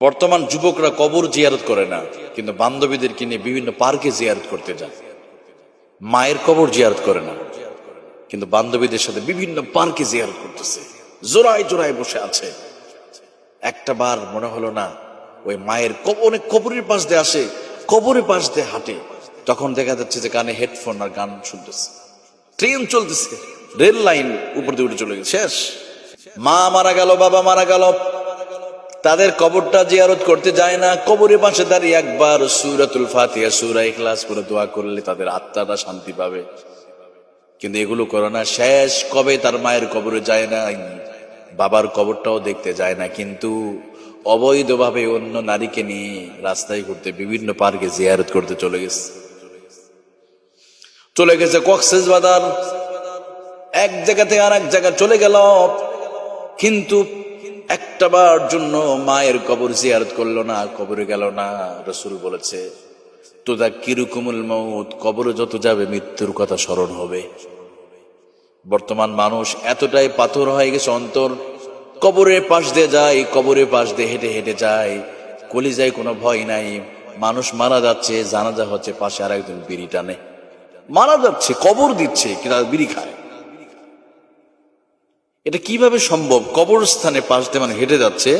বর্তমান যুবকরা কবর জিয়ারত করে না, কিন্তু বান্ধবীদেরকে নিয়ে বিভিন্ন পার্কে জিয়ারত করতে যায় মায়ের কবর জিয়ারত করে না, কিন্তু বান্ধবীদের সাথে বিভিন্ন পার্কে জিয়ারত করতেছে। জোড়ায় জোড়ায় বসে আছে। একটা বার মনে হলো না, ওই মায়ের কবরে কবরের পাশ দিয়ে আসে, কবরের পাশ দিয়ে হাঁটে। তখন দেখা যাচ্ছে যে কানে হেডফোন আর গান শুনতেছে। ট্রেন চলতেছে, রেল লাইন উপর দিয়ে উঠে চলে গেছে। শেষ। মা মারা গেল, বাবা মারা গেল তাদের কবরটা জিয়ারত করতে যায় না, কবরের পাশে দাঁড়িয়ে একবার সুরাতুল ফাতিহা, সুরা ইখলাস করে দোয়া করলে তাদের আত্মাটা শান্তি পাবে। কিন্তু এগুলো করো না, শেষ কবে তার মায়ের কবরে যায় না, বাবার কবরটাও দেখতে যায় না, কিন্তু অবৈধভাবে অন্য নারীকে নিয়ে রাস্তায় ঘুরতে বিভিন্ন পার্কে জিয়ারত করতে চলে গেছে। চলে গেছে কক্সেস বাজার। এক জায়গা থেকে আর এক জায়গা চলে গেল। কিন্তু একটা বার জন্য মায়ের কবর জিয়ারত করল না, কবরে গেল না। রসুল বলেছে তোদা কিরুকুমুল মৌত কবরে যত যাবে মৃত্যুর কথা স্মরণ হবে। বর্তমান মানুষ এতটাই পাথর হয়ে গেছে অন্তর, কবরের পাশ দিয়ে যায়, কবরের পাশ দিয়ে হেঁটে হেঁটে যায়। কলিজায় কোনো ভয় নাই। মানুষ মারা যাচ্ছে, জানাজা হচ্ছে, পাশে আর একজন বিড়ি টানে। মারা যাচ্ছে, কবর দিচ্ছে, কিন্তু বিড়ি খায় এটা কীভাবে সম্ভব? কবরস্থানে পাশ দিয়ে মানে হেঁটে যাচ্ছে।